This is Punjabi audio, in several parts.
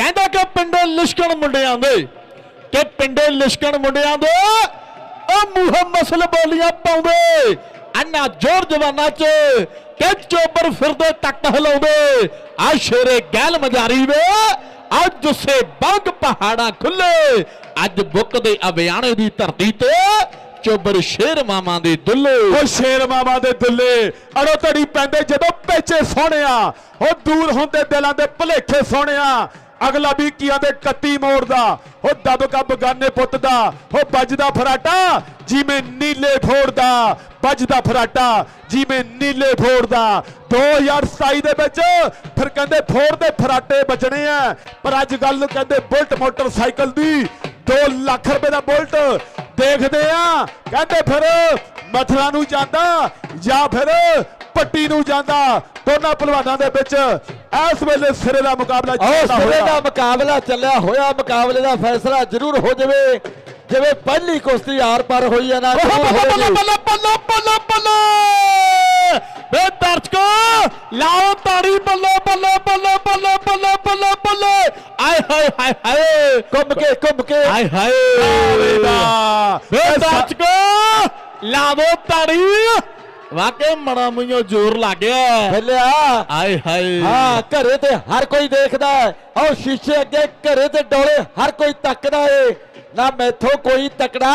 ਕਹਿੰਦਾ ਕਿ ਪਿੰਡੇ ਲਿਸ਼ਕਣ ਮੁੰਡਿਆਂ ਦੇ, ਕਿ ਪਿੰਡੇ ਲਿਸ਼ਕਣ ਮੁੰਡਿਆਂ ਦੇ, ਉਹ ਮੂੰਹ ਮਸਲ ਬੋਲੀਆਂ ਪਾਉਂਦੇ। ਅੰਨਾ ਜੋਰ ਜਵਾਨਾ ਚ ਕਿ ਚੋਬਰ ਫਿਰਦੇ ਤੱਕ ਹਿਲਾਉਂਦੇ। ਆ ਸ਼ੇਰੇ ਗੈਲ ਮਜਾਰੀ ਵੇ ਅੱਜ ਉਸੇ ਬੰਗ ਪਹਾੜਾਂ ਖੁੱਲੇ। ਅੱਜ ਬੁੱਕ ਦੇ ਅਭਿਆਣੇ ਦੀ ਧਰਤੀ ਤੇ ਚੋਬਰ ਸ਼ੇਰ ਮਾਮਾ ਦੇ ਦੁੱਲੇ। ਉਹ ਸ਼ੇਰ ਮਾਮਾ ਦੇ ਦੁੱਲੇ, ਅੜੋ ਧੜੀ ਪੈਂਦੇ ਜਦੋਂ ਪੇਚੇ ਸੋਹਣਿਆ, ਉਹ ਦੂਰ ਹੁੰਦੇ ਦਿਲਾਂ ਦੇ ਭੁਲੇਖੇ ਸੋਹਣਿਆ। ਅਗਲਾ ਵੀ ਕੀਆਂ ਦੇ ਕੱਤੀ ਮੋੜਦਾ ਉਹ ਦਬ ਬਗਾਨੇ ਪੁੱਤ ਦਾ। ਉਹ ਵੱਜਦਾ ਫਰਾਟਾ, ਜਿਵੇਂ ਨੀਲੇ ਫੋੜਦਾ ਵੱਜਦਾ ਫਰਾਟਾ, ਜਿਵੇਂ ਨੀਲੇ ਫੋੜਦਾ 2027 ਦੇ ਵਿੱਚ ਫਿਰ ਕਹਿੰਦੇ ਫੋੜਦੇ ਫਰਾਟੇ ਬਚਣੇ ਆ। ਪਰ ਅੱਜ ਗੱਲ ਕਹਿੰਦੇ ਬੁਲਟ ਮੋਟਰਸਾਈਕਲ ਦੀ। 2 ਲੱਖ ਰੁਪਏ ਦਾ ਬੁਲਟ ਦੇਖਦੇ ਆ। ਕਹਿੰਦੇ ਫਿਰ ਮਥਰਾ ਨੂੰ ਜਾਂਦਾ ਜਾਂ ਫਿਰ ਪੱਟੀ ਨੂੰ ਜਾਂਦਾ ਦੋਨਾਂ ਪਹਿਲਵਾਨਾਂ ਦੇ ਵਿੱਚ। ਇਸ ਵੇਲੇ ਸਿਰੇ ਦਾ ਮੁਕਾਬਲਾ ਚੱਲਦਾ ਸਿਰੇ ਹੋਇਆ। ਦਾ ਮੁਕਾਬਲਾ ਚੱਲਿਆ ਹੋਇਆ। ਮੁਕਾਬਲੇ ਦਾ ਫੈਸਲਾ ਜ਼ਰੂਰ ਹੋ ਜਾਵੇ। ਜਿਵੇਂ ਪਹਿਲੀ ਕੁਸ਼ਤੀ ਆਰ ਪਾਰ ਹੋਈ ਹੈ ਨਾ ਓਹ ਜ਼ਰੂਰ ਬੱਲਾ ਹੋਵੇਗੀ। ਬੱਲਾ ਬੱਲਾ ਬੱਲਾ ਬੱਲਾ ਵੇ ਦਰਸ਼ਕੋ ਲਾਓ ਤਾੜੀ ਬੱਲਾ ਬੱਲਾ ਬੱਲਾ ਬੱਲਾ ਬੱਲਾ ਬੱਲਾ ਬੱਲਾ। ਆਏ ਹਾਏ ਹਾਏ ਹਾਏ। ਘੁੰਮ ਕੇ ਘੁੰਮ ਕੇ। ਆਏ ਹਾਏ। ਵੇ ਦਰਸ਼ਕੋ ਲਾਵੋ ਤਾੜੀ। ਵਾਕੇ ਮੜਾ ਮੂੰਹੋਂ ਜ਼ੋਰ ਲੱਗ ਗਿਆ। ਫੈਲਿਆ ਆਏ ਹਾਏ। ਹਾਂ ਘਰੇ ਤੇ ਹਰ ਕੋਈ ਦੇਖਦਾ ਹੈ। ਆਓ ਸ਼ੀਸ਼ੇ ਅੱਗੇ ਘਰੇ ਤੇ ਡੋਲੇ ਹਰ ਕੋਈ ਤੱਕਦਾ ਏ। ਨਾ ਮੈਥੋਂ ਕੋਈ ਤਕੜਾ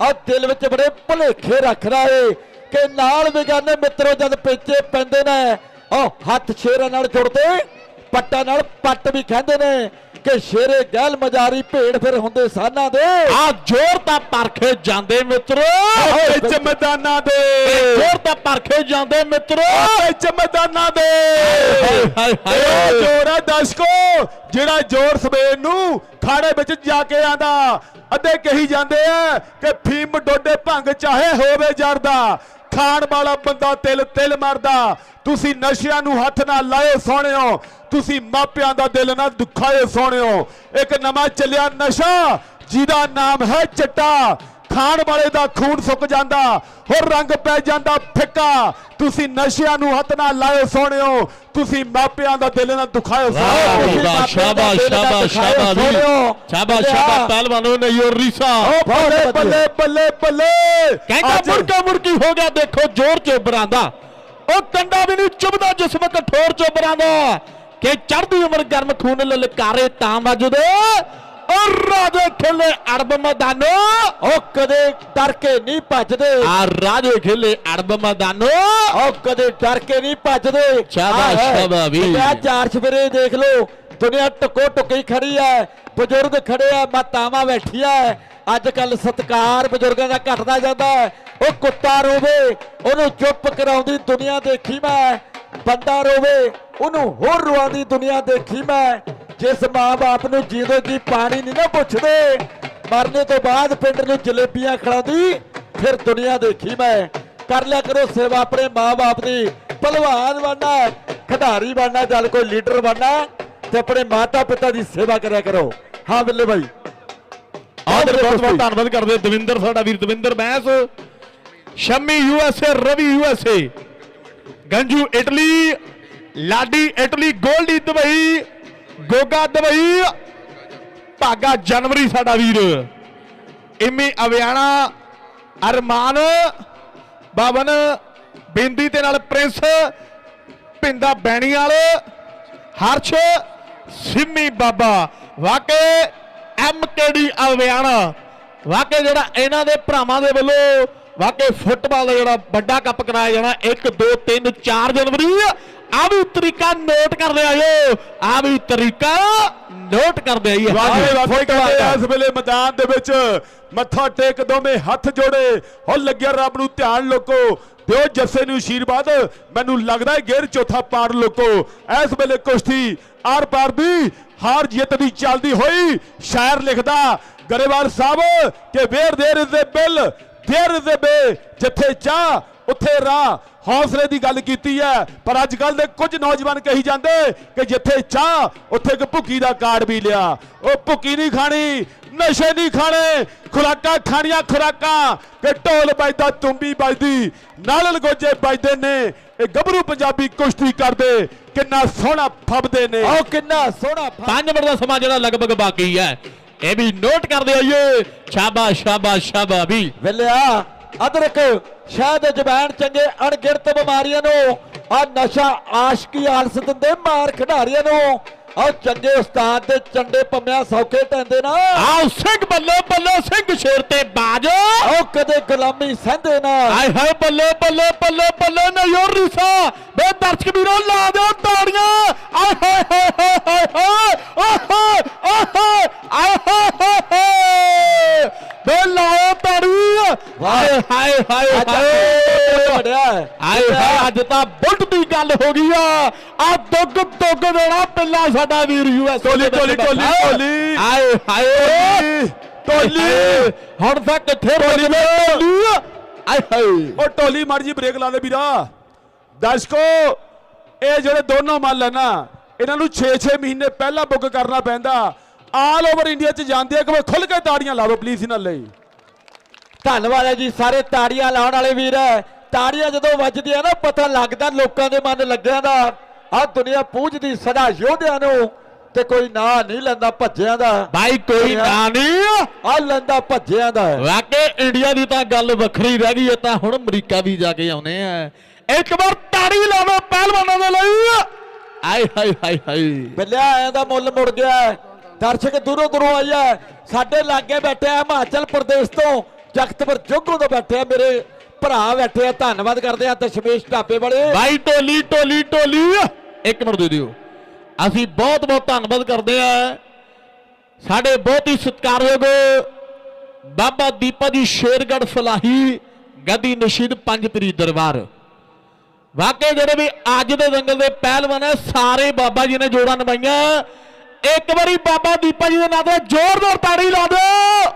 ਆ ਦਿਲ ਵਿੱਚ ਬੜੇ ਭੁਲੇਖੇ ਰੱਖਦਾ ਏ ਕਿ ਨਾਲ ਵਿਗਾਨੇ ਮਿੱਤਰੋ ਜਦ ਪੇਚੇ ਪੈਂਦੇ ਨੇ ਆਹ ਹੱਥ ਸ਼ੇਰਾਂ ਨਾਲ ਜੁੜਦੇ ਪੱਟਾਂ ਨਾਲ ਪੱਟ ਵੀ ਕਹਿੰਦੇ ਨੇ। ਕਿ ਸ਼ੇਰੇ ਗਹਿਲ ਮਜਾਰੀ ਭੇੜ ਫਿਰ ਹੁੰਦੇ ਸਾਨਾਂ ਦੇ। ਆ ਜ਼ੋਰ ਤਾਂ ਪਰਖੇ ਜਾਂਦੇ ਮਿੱਤਰੋ। ਵਿੱਚ ਮੈਦਾਨਾਂ ਦੇ। ਜ਼ੋਰ ਤਾਂ ਪਰਖੇ ਜਾਂਦੇ ਮਿੱਤਰੋ। ਵਿੱਚ ਮੈਦਾਨਾਂ ਦੇ। ਹਾਏ ਹਾਏ ਜੋਰ ਜਿਹੜਾ ਜੋਰ ਸਵੇਰ ਨੂੰ ਖਾੜੇ ਵਿੱਚ ਜਾ ਕੇ ਆਂਦਾ ਅੱਧੇ ਕਹੀ ਜਾਂਦੇ ਆ ਕਿ ਫੀਮ ਡੋਡੇ ਭੰਗ ਚਾਹੇ ਹੋਵੇ ਜਰਦਾ। ਖਾਣ ਵਾਲਾ ਬੰਦਾ ਤਿਲ ਤਿਲ ਮਰਦਾ। ਤੁਸੀਂ ਨਸ਼ਿਆਂ ਨੂੰ ਹੱਥ ਨਾਲ ਲਾਇਓ ਸੋਹਣਿਓ। ਤੁਸੀਂ ਮਾਪਿਆਂ ਦਾ ਦਿਲ ਨਾ ਦੁਖਾਏ ਸੋਹਣਿਓ। ਇੱਕ ਨਵਾਂ ਚੱਲਿਆ ਨਸ਼ਾ, ਜਿਹਦਾ ਨਾਮ ਹੈ ਚਿੱਟਾ। ਖਾਣ ਵਾਲੇ ਦਾ ਖੂਨ ਸੁੱਕ ਜਾਂਦਾ ਹੋਰ ਰੰਗ ਪੈ ਜਾਂਦਾ ਫਿੱਕਾ। ਤੁਸੀਂ ਨਸ਼ਿਆਂ ਨੂੰ ਹੱਥ ਨਾਲ ਲਾਇਓ ਸੋਹਣਿਓ। ਤੁਸੀਂ ਮਾਪਿਆਂ ਦਾ ਦਿਲ ਨਾ ਦੁਖਾਇਓ ਸ਼ਾਬਾਸ਼ ਸ਼ਾਬਾਸ਼ ਸ਼ਾਬਾਸ਼ ਜੀ। ਸ਼ਾਬਾਸ਼ ਸ਼ਾਬਾਸ਼ ਪਹਿਲਵਾਨੋਂ ਨੇ ਯੋ ਰੀਸਾ। ਓ ਬੱਲੇ ਬੱਲੇ ਬੱਲੇ ਬੱਲੇ। ਕਹਿੰਦਾ ਅੱਜ ਮੁਰਕਾ ਮੁਰਕੀ ਹੋ ਗਿਆ ਦੇਖੋ ਜ਼ੋਰ ਚੋਬਰਾਂ ਦਾ ਉਹ ਕੰਡਾ ਵੀ ਨਹੀਂ ਚੁਬਦਾ ਜਿਸਮ ਕਠੋਰ ਚੋਬਰਾਂ ਦਾ ਕਿ ਚੜ੍ਹਦੀ ਉਮਰ ਗਰਮ ਖੂਨ ਲਲਕਾਰੇ ਤਾਂ ਵੱਜਦੇ। ਔਰ ਰਾਜੇ ਖੇਲੇ ਅੜਬ ਮੈਦਾਨੋ ਉਹ ਕਦੇ ਡਰ ਕੇ ਨਹੀਂ ਭੱਜਦੇ। ਆ ਰਾਜੇ ਖੇਲੇ ਅੜਬ ਮੈਦਾਨੋ। ਉਹ ਕਦੇ ਡਰ ਕੇ ਨਹੀਂ ਭੱਜਦੇ। ਸ਼ਾਬਾਸ਼। ਸ਼ਾਬਾਸ਼ ਵੀ। ਚਾਰ ਸਵੇਰੇ ਦੇਖ ਲਓ ਦੁਨੀਆ ਟਕੋ ਟੁਕੀ ਖੜੀ ਹੈ। ਬਜ਼ੁਰਗ ਖੜੇ ਆ ਮਾਤਾਵਾਂ ਬੈਠੀਆਂ ਐ ਅੱਜ ਕੱਲ ਸਤਕਾਰ ਬਜ਼ੁਰਗਾਂ ਦਾ ਘਟਦਾ ਜਾਂਦਾ ਹੈ। ਉਹ ਕੁੱਤਾ ਰੋਵੇ ਉਹਨੂੰ ਚੁੱਪ ਕਰਾਉਂਦੀ ਦੁਨੀਆ ਦੇਖੀ ਮੈਂ। ਬੰਦਾ ਰੋਵੇ ਉਹਨੂੰ ਹੋਰ ਰਵਾਉਂਦੀ ਦੁਨੀਆ ਦੇਖੀ ਮੈਂ ਜਿਸ ਮਾਂ-ਬਾਪ ਨੂੰ ਜੀਂਦੇ ਜੀ ਪਾਣੀ ਨਹੀਂ ਨਾ ਪੁੱਛਦੇ। ਮਰਨੇ ਤੋਂ ਬਾਅਦ ਪਿੰਡ ਨੂੰ ਜਲੇਬੀਆਂ ਖਿਲਾਉਂਦੀ ਫਿਰ ਦੁਨੀਆ ਦੇਖੀ ਮੈਂ। ਕਰ ਲਿਆ ਕਰੋ ਸੇਵਾ ਆਪਣੇ ਮਾਂ-ਬਾਪ ਦੀ। ਭਲਵਾਨ ਬਣਨਾ ਖਿਡਾਰੀ ਬਣਨਾ ਚੱਲ ਕੋਈ ਲੀਡਰ ਬਣਨਾ ਤੇ ਆਪਣੇ ਮਾਤਾ-ਪਿਤਾ ਦੀ ਸੇਵਾ ਕਰਿਆ ਕਰੋ। ਹਾਂ ਬੱਲੇ ਭਾਈ ਦੇ ਬਹੁਤ ਬਹੁਤ ਧੰਨਵਾਦ ਕਰਦੇ ਦਵਿੰਦਰ ਸਾਡਾ ਵੀਰ Davinder Bains. Shami USA Ravi USA Ganju Italy Ladi Italy Goldie Dubai, Goga Dubai. Bhaga ਜਨਵਰੀ ਸਾਡਾ ਵੀਰ। ਇਮੀ ਅਵਿਆਣਾ, ਅਰਮਾਨ ਬਾਬਨ ਬਿੰਦੀ ਤੇ ਨਾਲ ਪ੍ਰਿੰਸ, ਪਿੰਦਾ ਬੈਣੀ ਵਾਲੇ ਹਰਸ਼, ਸਿੰਮੀ ਬਾਬਾ। ਵਾਕੇ ਐਮਕੇਡੀ ਅਵਿਆਣਾ। ਵਾਕੇ ਜਿਹੜਾ ਇਹਨਾਂ ਦੇ ਭਰਾਵਾਂ ਦੇ ਵੱਲੋਂ ਵਾਕੇ ਫੁੱਟਬਾਲ ਦਾ ਜਿਹੜਾ ਵੱਡਾ ਕੱਪ ਕਰਾਇਆ ਜਾਣਾ 1 2 3 4 ਜਨਵਰੀ। ਆ ਵੀ ਤਰੀਕਾ ਨੋਟ ਕਰਦੇ ਆਇਓ। ਆ ਵੀ ਤਰੀਕਾ ਨੋਟ ਕਰਦੇ ਆਈਏ। ਇਸ ਵੇਲੇ ਮੈਦਾਨ ਦੇ ਵਿੱਚ ਮੱਥਾ ਟੇਕ ਦੋਵੇਂ ਹੱਥ ਜੋੜੇ। ਹੋ ਲੱਗਿਆ ਰੱਬ ਨੂੰ ਧਿਆਨ ਲੋਕੋ। ਦਿਓ ਜੱਸੇ ਨੂੰ ਆਸ਼ੀਰਵਾਦ ਮੈਨੂੰ ਲੱਗਦਾ ਹੈ ਗੇਰ ਚੌਥਾ ਪਾਰ ਲੋਕੋ। ਇਸ ਵੇਲੇ ਕੁਸ਼ਤੀ ਆਰ ਪਾਰ ਦੀ ਹਾਰ ਜਿੱਤ ਦੀ ਚੱਲਦੀ ਹੋਈ। ਸ਼ਾਇਰ ਲਿਖਦਾ ਗਰੇਵਾਲ ਸਾਹਿਬ ਕਿ ਵੇਰ ਦੇਰ ਇਜ਼ ਦੇ ਬਿੱਲ ਦੇਰ ਇਜ਼ ਦੇ ਬੇ ਜਿੱਥੇ ਚਾਹ ਉੱਥੇ ਰਾਹ ਹੌਸਲੇ ਦੀ ਗੱਲ ਕੀਤੀ ਹੈ ਪਰ ਅੱਜ ਕੱਲ ਦੇ ਕੁਝ ਨੌਜਵਾਨ ਕਹੀ ਜਾਂਦੇ ਕਿ ਜਿੱਥੇ ਚਾਹ ਉੱਥੇ ਇੱਕ ਭੁੱਕੀ ਦਾ ਕਾਰਡ ਵੀ ਲਿਆ। ਉਹ ਭੁੱਕੀ ਨਹੀਂ ਖਾਣੀ ਨਸ਼ੇ ਨਹੀਂ ਖਾਣੇ ਖੁਰਾਕਾਂ ਖਾਣੀਆਂ ਖੁਰਾਕਾਂ ਕਿ ਢੋਲ ਵੱਜਦਾ ਤੁੰਬੀ ਵੱਜਦੀ ਨਾਲ ਲਗੋਜੇ ਵੱਜਦੇ ਨੇ ਇਹ ਗੱਭਰੂ ਪੰਜਾਬੀ ਕੁਸ਼ਤੀ ਕਰਦੇ ਕਿੰਨਾ ਸੋਹਣਾ ਫੱਬਦੇ ਨੇ। ਆਹ ਕਿੰਨਾ ਸੋਹਣਾ 5 ਮਿੰਟ ਦਾ ਸਮਾਂ ਜਿਹੜਾ ਲਗਭਗ ਬਾਕੀ ਹੈ। ਇਹ ਵੀ ਨੋਟ ਕਰਦੇ ਆਈਏ। ਸ਼ਾਬਾਸ਼ ਸ਼ਾਬਾਸ਼ ਸ਼ਾਬਾਸ਼ ਵੀ ਵੇਲਿਆ। ਅਦਰਕ ਸ਼ਾਇਦ ਜ਼ਬਾਨ ਚੰਗੇ ਅਣਗਿਣਤ ਬਿਮਾਰੀਆਂ ਨੂੰ ਆ ਨਸ਼ਾ ਆਸ਼ਕੀ ਆਲਸ ਦਿੰਦੇ ਮਾਰ ਖਿਡਾਰੀਆਂ ਨੂੰ। ਆ ਚੰਗੇ ਉਸਤਾਦ ਦੇ ਚੰਡੇ ਪੰਮਿਆਂ ਸੌਖੇ ਟੈਂਦੇ ਨਾ ਆਓ ਸਿੰਘ ਬੱਲੇ ਬੱਲੇ ਸਿੰਘ ਸ਼ੇਰ ਤੇ ਬਾਜ। ਆਓ ਕਦੇ ਗੁਲਾਮੀ ਸਹਿੰਦੇ ਨਾ ਆਏ ਹਾਏ ਬੱਲੇ ਬੱਲੇ ਬੱਲੇ ਬੱਲੇ ਨਾ ਯੋਰ ਰੀਸਾ। ਬੇ ਦਰਸ਼ਕ ਵੀਰੋ ਲਾ ਦਿਓ ਤਾੜੀਆਂ। ਆਏ ਹਾਏ ਹਾਏ ਹਾਏ ਹਾਏ ਹਾਏ ਆਏ ਹਾਏ ਆਏ ਹਾਏ ਹਾਏ। ਤਾੜੀ ਹਾਏ ਹਾਏ ਹਾਏ ਅੱਜ ਹਾਏ। ਵੜਿਆ ਆਏ ਹਾਏ ਅੱਜ ਤਾਂ ਬੁੱਟ ਦੀ ਗੱਲ ਹੋ ਗਈ ਆ। ਆ ਦੁੱਗ ਦੁੱਗ ਦੇਣਾ ਪਿੱਲਾ ਸਾਡਾ ਵੀਰ ਯੂਐਸ ਟੋਲੀ, ਟੋਲੀ, ਟੋਲੀ, ਟੋਲੀ। ਆਏ ਹਾਏ ਟੋਲੀ। ਹੁਣ ਤਾਂ ਕਿੱਥੇ ਟੋਲੀ ਟੋਲੀ ਆਏ ਹਾਏ। ਉਹ ਟੋਲੀ ਮਰ ਜੀ ਬ੍ਰੇਕ ਲਾ ਦੇ ਵੀਰਾ। ਦਰਸ਼ਕੋ ਇਹ ਜਿਹੜੇ ਦੋਨੋਂ ਮੱਲ ਹੈ ਨਾ ਇਹਨਾਂ ਨੂੰ 6-6 ਮਹੀਨੇ ਪਹਿਲਾਂ ਬੁੱਕ ਕਰਨਾ ਪੈਂਦਾ। ਆਲ ਓਵਰ ਇੰਡੀਆ ਚ ਜਾਂਦੇ ਆ ਕਿ ਖੁੱਲ ਕੇ ਤਾੜੀਆਂ ਲਾਵੋ ਪਲੀਜ਼ ਇਹਨਾਂ ਲਈ। ਧੰਨਵਾਦ ਹੈ ਜੀ ਸਾਰੇ ਤਾੜੀਆਂ ਲਾਉਣ ਵਾਲੇ ਵੀਰ। ਤਾੜੀਆਂ ਜਦੋਂ ਵੱਜਦੀਆਂ ਨਾ ਪਤਾ ਲੱਗਦਾ ਲੋਕਾਂ ਦੇ ਮਨ ਲੱਗਿਆਂ ਦਾ ਆ ਦੁਨੀਆ ਪੂਜਦੀ ਸਦਾ ਯੋਧਿਆਂ ਨੂੰ ਤੇ ਕੋਈ ਨਾਂ ਨਹੀਂ ਲੈਂਦਾ ਭੱਜਿਆਂ ਦਾ। ਭਾਈ ਕੋਈ ਨਾ ਨਹੀਂ। ਆ ਲੈਂਦਾ ਭੱਜਿਆਂ ਦਾ। ਵਾਕੇ ਇੰਡੀਆ ਦੀ ਤਾਂ ਗੱਲ ਵੱਖਰੀ ਰਹਿ ਗਈ ਤਾਂ ਹੁਣ ਅਮਰੀਕਾ ਵੀ ਜਾ ਕੇ ਆਉਨੇ ਆ। ਇੱਕ ਵਾਰ ਤਾੜੀ ਲਾਵੋ ਪਹਿਲਵਾਨਾਂ ਦੇ ਲਈ। ਆਏ ਹਾਏ ਹਾਏ ਹਾਏ। ਬਿੱਲਿਆ ਆਇਆਂ ਦਾ ਮੁੱਲ ਮੁੜ ਗਿਆ। ਦਰਸ਼ਕ ਦੂਰੋਂ ਦੂਰੋਂ ਆਇਆ। ਸਾਡੇ ਲਾਗੇ ਬੈਠੇ ਆ ਹਿਮਾਚਲ ਪ੍ਰਦੇਸ਼ ਤੋਂ। ਜਗਤਪੁਰ ਜੋਗੋ ਤੋਂ ਬੈਠੇ ਆ ਮੇਰੇ ਭਰਾ ਬੈਠੇ ਆ, ਧੰਨਵਾਦ ਕਰਦੇ ਆ ਦਸ਼ਮੇਸ਼ ਢਾਬੇ ਵਾਲੇ। ਭਾਈ ਢੋਲੀ ਢੋਲੀ ਟੋਲੀ ਇੱਕ ਮਿੰਟ ਦੇ ਦਿਓ ਅਸੀਂ ਬਹੁਤ ਬਹੁਤ ਧੰਨਵਾਦ ਕਰਦੇ ਆ। ਸਾਡੇ ਬਹੁਤ ਹੀ ਸਤਿਕਾਰਯੋਗ ਬਾਬਾ ਦੀਪਾ ਜੀ ਸ਼ੇਰਗੜ੍ਹ ਫਲਾਹੀ, ਗਦੀ ਨਸ਼ੀਦ ਪੰਜ ਪੀਰੀ ਦਰਬਾਰ। ਵਾਕਈ ਜਿਹੜੇ ਵੀ ਅੱਜ ਦੇ ਦੰਗਲ ਦੇ ਪਹਿਲਵਾਨ ਹੈ ਸਾਰੇ ਬਾਬਾ ਜੀ ਨੇ ਜੋੜਾਂ ਨਿਭਾਈਆਂ। ਇੱਕ ਵਾਰੀ ਬਾਬਾ ਦੀਪਾ ਜੀ ਦੇ ਨਾਂ ਤੇ ਜ਼ੋਰਦਾਰ ਤਾੜੀ ਲਾ ਦਿਓ।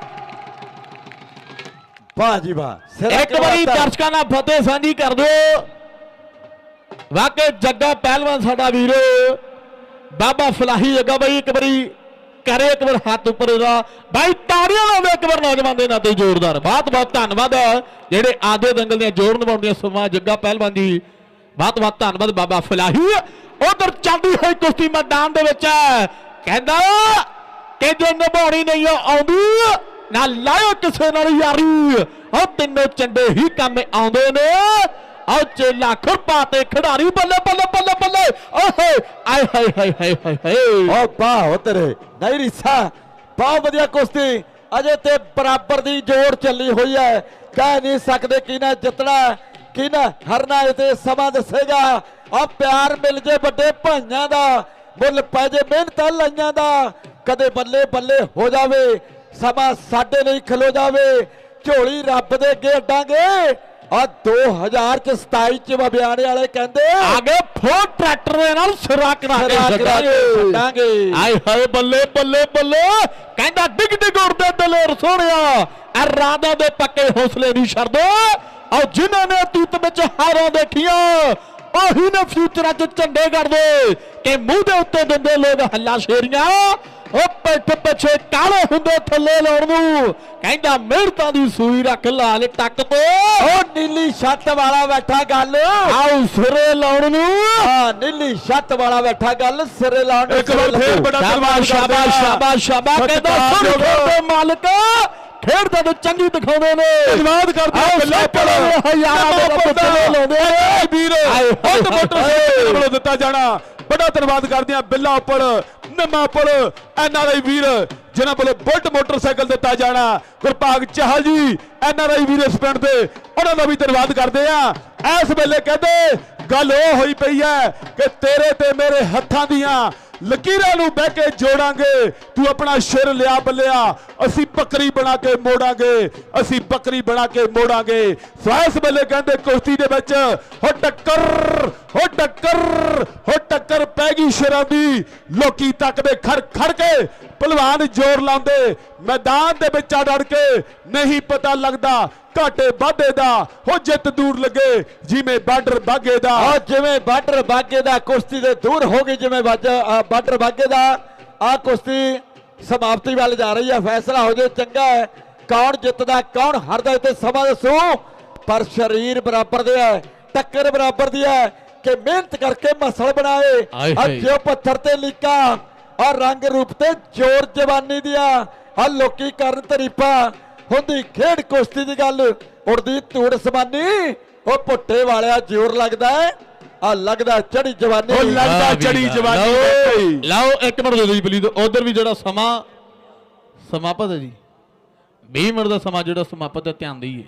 ਵਾਹ ਜੀ ਵਾਹ ਇੱਕ ਵਾਰੀ। ਦਰਸ਼ਕਾਂ ਨਾਲ ਫਤਿਹ ਸਾਂਝੀ ਕਰ ਦਿਓ। ਵਾਕਈ ਜੱਗਾ ਪਹਿਲਵਾਨ ਸਾਡਾ ਵੀਰ। ਬਾਬਾ ਫਲਾਹੀ ਜੱਗਾ ਬਾਈ ਇੱਕ ਵਾਰੀ ਕਰੇ ਇੱਕ ਵਾਰ ਹੱਥ ਉੱਪਰ ਇਹਦਾ ਬਾਈ ਤਾੜੀਆਂ ਲਾਉਂਦੇ ਇੱਕ ਵਾਰ ਨੌਜਵਾਨ ਦੇ ਨਾਂ ਤੇ ਜ਼ੋਰਦਾਰ। ਬਹੁਤ ਬਹੁਤ ਧੰਨਵਾਦ। ਜਿਹੜੇ ਆਦੇ ਦੰਗਲ ਦੀਆਂ ਜੋੜ ਨਿਭਾਉਂਦੀਆਂ ਸਮਾਂ ਜੱਗਾ ਪਹਿਲਵਾਨ ਜੀ। ਬਹੁਤ ਬਹੁਤ ਧੰਨਵਾਦ ਬਾਬਾ ਫਲਾਹੀ। ਉਧਰ ਚੱਲਦੀ ਹੋਈ ਕੁਸ਼ਤੀ ਮੈਦਾਨ ਦੇ ਵਿੱਚ। ਕਹਿੰਦਾ ਕਿ ਜੇ ਨਿਭਾਉਣੀ ਨਹੀਂ ਆਉਂਦੀ। ਨਾ ਲਾਇਓ ਕਿਸੇ ਨਾਲ ਯਾਰੀ। ਉਹ ਤਿੰਨੋਂ ਚੰਡੇ ਹੀ ਕੰਮ ਆਉਂਦੇ ਨੇ। ਆਹ ਚੇਲਾ ਖੁਰਪਾ ਤੇ ਖਿਡਾਰੀ ਬੱਲੇ ਬੱਲੇ ਬੱਲੇ ਬੱਲੇ। ਓਹੇ, ਆਏ ਹਾਏ ਹਾਏ ਹਾਏ ਹਾਏ ਹਾਏ। ਓ ਵਾਹ ਤੇਰੇ ਨਹੀਂ ਰੀਸਾ ਬਹੁਤ ਵਧੀਆ ਕੁਸ਼ਤੀ। ਅਜੇ ਤੇ ਬਰਾਬਰ ਦੀ ਜੋੜ ਚੱਲੀ ਹੋਈ ਹੈ। ਕਹਿ ਨਹੀਂ ਸਕਦੇ ਕਿਹਨੇ ਜਿੱਤਣਾ ਕਿਹਨੇ ਹਰਨਾ ਇਹ ਤੇ ਸਮਾਂ ਦੱਸੇਗਾ। ਆ ਪਿਆਰ ਮਿਲ ਜੇ ਵੱਡੇ ਭਾਈਆਂ ਦਾ, ਮੁੱਲ ਪੈ ਜੇ ਮਿਹਨਤਾਂ ਲਾਈਆਂ ਦਾ। ਕਦੇ ਬੱਲੇ ਬੱਲੇ ਹੋ ਜਾਵੇ। ਸਮਾਂ ਸਾਡੇ ਲਈ ਖਲੋ ਜਾਵੇ। ਝੋਲੀ ਰੱਬ ਦੇ ਅੱਗੇ ਅੱਡਾਂਗੇ। ਆ 2000 ਚ 27 ਚ ਬਿਆਨੇ ਵਾਲੇ ਕਹਿੰਦੇ ਆਗੇ ਫੋਰ ਟਰੈਕਟਰ ਦੇ ਨਾਲ ਸਿਰਾ ਕਰਾ ਕੇ ਛੱਡਾਂਗੇ। ਆਏ ਹਾਏ ਬੱਲੇ ਬੱਲੇ ਬੱਲੇ। ਕਹਿੰਦਾ ਡਿਗ ਡਿਗ ਉੜਦੇ ਦਲੇਰ ਸੋਹਣਿਆ। ਐ ਰਾਦਾ ਦੇ ਪੱਕੇ ਹੌਸਲੇ ਦੀ ਸ਼ਰਦੋ ਆਓ ਜਿਨ੍ਹਾਂ ਨੇ ਅਤੀਤ ਵਿੱਚ ਹਾਰਾਂ ਦੇਖੀਆਂ ਉਹੀ ਨੇ ਫਿਊਚਰਾਂ 'ਚ ਝੰਡੇ ਗੜਦੇ ਕਿ ਮੂੰਹ ਦੇ ਉੱਤੇ ਦਿੰਦੇ ਲੋਕ ਹੱਲਾ ਸ਼ੇਰੀਆਂ। ਉਹ ਪਿੱਠ ਪਿੱਛੇ ਕਾਲੇ ਹੁੰਦੇ ਥੱਲੇ ਲਾਉਣ ਨੂੰ। ਕਹਿੰਦਾ ਮਿਹਰਤਾਂ ਦੀ ਸੂਈ ਰੱਖ ਲਾਲ ਟੱਕ ਤੋਂ। ਉਹ ਨੀਲੀ ਛੱਤ ਵਾਲਾ ਬੈਠਾ ਗੱਲ। ਆਉ ਸਿਰੇ ਲਾਉਣ ਨੂੰ। ਹਾਂ ਨੀਲੀ ਛੱਤ ਵਾਲਾ ਬੈਠਾ ਗੱਲ ਸਿਰੇ ਲਾਉਣ ਨੂੰ ਇੱਕ ਵਾਰ ਫੇਰ। ਬੜਾ ਸ਼ਾਬਾਸ਼ ਸ਼ਾਬਾਸ਼ ਸ਼ਾਬਾਸ਼ ਸ਼ਾਬਾਸ਼। ਕਹਿੰਦਾ ਸੁਣ। ਦੇ ਮਾਲਕ। ਖੇਡ ਤਾਂ ਚੰਗੀ ਦਿਖਾਉਂਦੇ ਨੇ। ਧੰਨਵਾਦ ਕਰਦੇ ਆ ਗੱਲਾਂ ਸੈਂਕੜੇ ਹਜ਼ਾਰਾਂ ਦੇ ਪੌਦਾ। ਲਾਉਂਦੇ ਨੇ। ਵੀਰ। ਹੱਟ ਮੋਟਰ ਹਾਏ। ਵੱਲੋਂ ਦਿੱਤਾ ਜਾਣਾ। ਬੜਾ ਧੰਨਵਾਦ ਕਰਦੇ ਆ ਬਿੱਲਾ ਉੱਪਰ ਨਿੰਮਾ ਉੱਪਰ ਐਨਆਰਆਈ ਵੀਰ ਜਿਨ੍ਹਾਂ ਵੱਲੋਂ ਬੁਲਟ ਮੋਟਰਸਾਈਕਲ ਦਿੱਤਾ ਜਾਣਾ। ਗੁਰਪਾਗ ਚਾਹਲ ਜੀ ਐਨਆਰਆਈ ਵੀਰ ਇਸ ਪਿੰਡ ਦੇ। ਉਹਨਾਂ ਦਾ ਵੀ ਧੰਨਵਾਦ ਕਰਦੇ ਆ ਇਸ ਵੇਲੇ ਕਹਿੰਦੇ ਗੱਲ ਉਹ ਹੋਈ ਪਈ ਹੈ ਕਿ ਤੇਰੇ ਤੇ ਮੇਰੇ ਹੱਥਾਂ ਦੀਆਂ ਲਕੀਰਾਂ ਨੂੰ ਬਹਿ ਕੇ ਜੋੜਾਂਗੇ। ਤੂੰ ਆਪਣਾ ਸ਼ਿਰ ਲਿਆ ਬੱਲਿਆ, ਅਸੀਂ ਬੱਕਰੀ ਬਣਾ ਕੇ ਮੋੜਾਂਗੇ, ਅਸੀਂ ਬੱਕਰੀ ਬਣਾ ਕੇ ਮੋੜਾਂਗੇ। ਸੋ ਇਸ ਵੇਲੇ ਕਹਿੰਦੇ, ਕੁਸ਼ਤੀ ਦੇ ਵਿੱਚ ਹੋ ਟੱਕਰ ਹੋ ਟੱਕਰ ਹੋ ਟੱਕਰ ਪੈ ਗਈ ਸ਼ਰਾਂ ਦੀ ਲੋਕੀ ਤੱਕਦੇ ਖੜ ਖੜ ਕੇ, ਪਹਿਲਵਾਨ ਜ਼ੋਰ ਲਾਉਂਦੇ। ਮੈਦਾਨ ਦੇ ਵਿੱਚ ਅੜ ਕੇ, ਨਹੀਂ ਪਤਾ ਲੱਗਦਾ ਘਾਟੇ ਵਾਧੇ ਦਾ ਹੋ ਜਿੱਤ ਦੂਰ ਲੱਗੇ ਜਿਵੇਂ ਬਾਰਡਰ ਬਾਗੇ ਦਾ। ਆ ਜਿਵੇਂ ਬਾਰਡਰ ਬਾਗੇ ਦਾ ਕੁਸ਼ਤੀ ਦੇ ਦੂਰ ਹੋ ਗਈ ਜਿਵੇਂ ਬਾਰਡਰ ਬਾਗੇ ਦਾ। ਆ ਕੁਸ਼ਤੀ ਸਮਾਪਤੀ ਵੱਲ ਜਾ ਰਹੀ ਹੈ ਫੈਸਲਾ ਹੋ ਜੇ ਚੰਗਾ ਹੈ। ਕੌਣ ਜਿੱਤਦਾ ਕੌਣ ਹਾਰਦਾ ਇਹ ਤੇ ਸਮਾਂ ਦੱਸੋ। ਪਰ ਸਰੀਰ ਬਰਾਬਰ ਦੇ ਹੈ ਟੱਕਰ ਬਰਾਬਰ ਦੀ ਹੈ ਕੇ ਮਿਹਨਤ ਕਰਕੇ ਮਸਲ ਬਣਾਏ। ਅੱਖਿਓ ਪੱਥਰ ਤੇ ਲੀਕਾ ਔਰ ਰੰਗ ਰੂਪ ਤੇ ਜੋਰ ਜਵਾਨੀ ਦੀਆਂ ਆ ਲੋਕੀ ਕਰਨ ਤਰੀਫਾ ਹੁੰਦੀ ਖੇਡ ਕੁਸ਼ਤੀ ਦੀ ਗੱਲ। ਉੜਦੀ ਧੂੜ ਸਮਾਨੀ ਉਹ ਪੁੱਟੇ ਵਾਲਿਆ ਜ਼ੋਰ ਲੱਗਦਾ ਹੈ। ਆ ਲੱਗਦਾ ਚੜੀ ਜਵਾਨੀ। ਉਹ ਲੱਗ- ਲੱਗਦਾ ਚੜੀ। ਜਵਾਨੀ ਲਓ, ਇੱਕ ਮਿੰਟ ਦੇ ਦਿਓ ਜੀ ਪਲੀਜ਼ ਉਧਰ ਵੀ ਜਿਹੜਾ ਸਮਾਂ ਸਮਾਪਤ ਹੈ ਜੀ। 20 ਮਿੰਟ ਦਾ ਸਮਾਂ ਜਿਹੜਾ ਸਮਾਪਤ ਹੈ ਧਿਆਨ ਦੇਈਏ।